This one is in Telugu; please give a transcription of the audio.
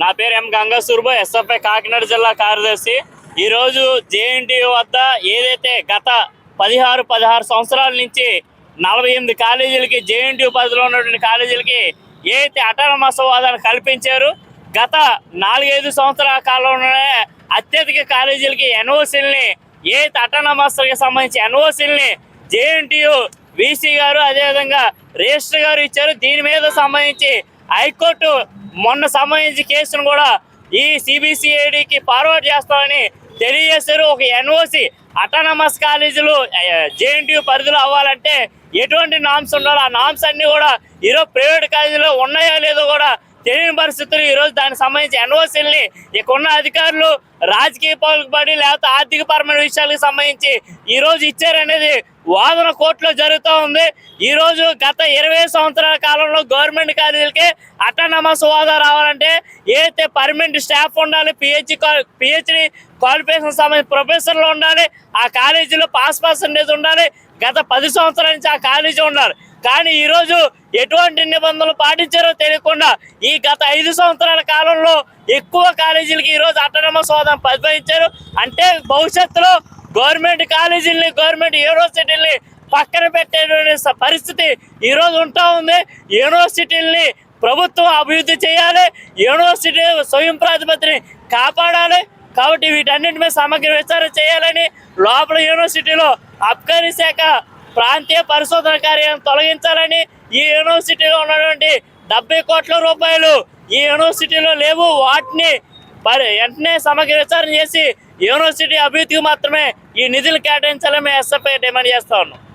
నా పేరు ఎం గంగసూర్బు ఎస్ఎఫ్ఐ కాకినాడ జిల్లా కార్యదర్శి. ఈరోజు జేఎన్టీయూ వద్ద ఏదైతే గత పదిహారు పదహారు సంవత్సరాల నుంచి నలభై ఎనిమిది కాలేజీలకి జేఎన్టీయూ పరిధిలో ఉన్నటువంటి కాలేజీలకి ఏదైతే అటానమస్ హోదాను కల్పించారు గత నాలుగైదు సంవత్సరాల కాలంలోనే అత్యధిక కాలేజీలకి ఎన్ఓసీలని ఏదైతే అటానమస్కి సంబంధించి ఎన్ఓసీలని జేఎన్టీయూ వీసీ గారు అదేవిధంగా రిజిస్టర్ గారు ఇచ్చారు. దీని మీద సంబంధించి హైకోర్టు మొన్న సంబంధించి కేసును కూడా ఈ సిబిసిఐడికి ఫార్వర్డ్ చేస్తామని తెలియజేశారు. ఒక ఎన్ఓసి అటానమస్ కాలేజీలు జేఎన్టీయూ పరిధిలో అవ్వాలంటే ఎటువంటి నామ్స్ ఉండాలి? ఆ నామ్స్ అన్ని కూడా ఈరోజు ప్రైవేట్ కాలేజీలో ఉన్నాయో లేదో కూడా తెలియని పరిస్థితులు ఈరోజు దానికి సంబంధించి ఎన్ఓసీల్ని ఇక్కడ ఉన్న అధికారులు రాజకీయ పడి లేకపోతే ఆర్థిక పరమైన విషయాలకు సంబంధించి ఈరోజు ఇచ్చారనేది వాదన కోర్టులో జరుగుతూ ఉంది. ఈ రోజు గత ఇరవై సంవత్సరాల కాలంలో గవర్నమెంట్ కాలేజీలకి అటానమస్ హోదా రావాలంటే ఏదైతే పర్మనెంట్ స్టాఫ్ ఉండాలి పిహెచ్డి పిహెచ్డి క్వాలిఫికేషన్ సంబంధించి ప్రొఫెసర్లు ఉండాలి ఆ కాలేజీలో పాస్ పర్సంటేజ్ ఉండాలి గత పది సంవత్సరాల నుంచి ఆ కాలేజీ ఉండాలి. కానీ ఈరోజు ఎటువంటి నిబంధనలు పాటించారో తెలియకుండా ఈ గత ఐదు సంవత్సరాల కాలంలో ఎక్కువ కాలేజీలకి ఈరోజు రోజు అటానమస్ హోదాను పరిపాలించారు అంటే భవిష్యత్తులో గవర్నమెంట్ కాలేజీలని గవర్నమెంట్ యూనివర్సిటీలని పక్కన పెట్టేటువంటి పరిస్థితి ఈ రోజు ఉంటా ఉంది. యూనివర్సిటీలని ప్రభుత్వం అభివృద్ధి చేయాలి. యూనివర్సిటీ స్వయం ప్రాతిపత్తిని కాపాడాలి. కాబట్టి వీటన్నిటి మీద సమగ్ర విచారణ చేయాలని లోపల యూనివర్సిటీలో అబ్కారీ శాఖ ప్రాంతీయ పరిశోధన కార్యాలయం తొలగించాలని ఈ యూనివర్సిటీలో ఉన్నటువంటి డెబ్బై కోట్ల రూపాయలు ఈ యూనివర్సిటీలో లేవు. వాటిని మరి వెంటనే సమగ్ర విచారణ చేసి యూనివర్సిటీ అభివృద్ధికి మాత్రమే ఈ నిధులు కేటాయించాలని మేము ఎస్ఎఫ్ఐ డిమాండ్ చేస్తా ఉన్నాం.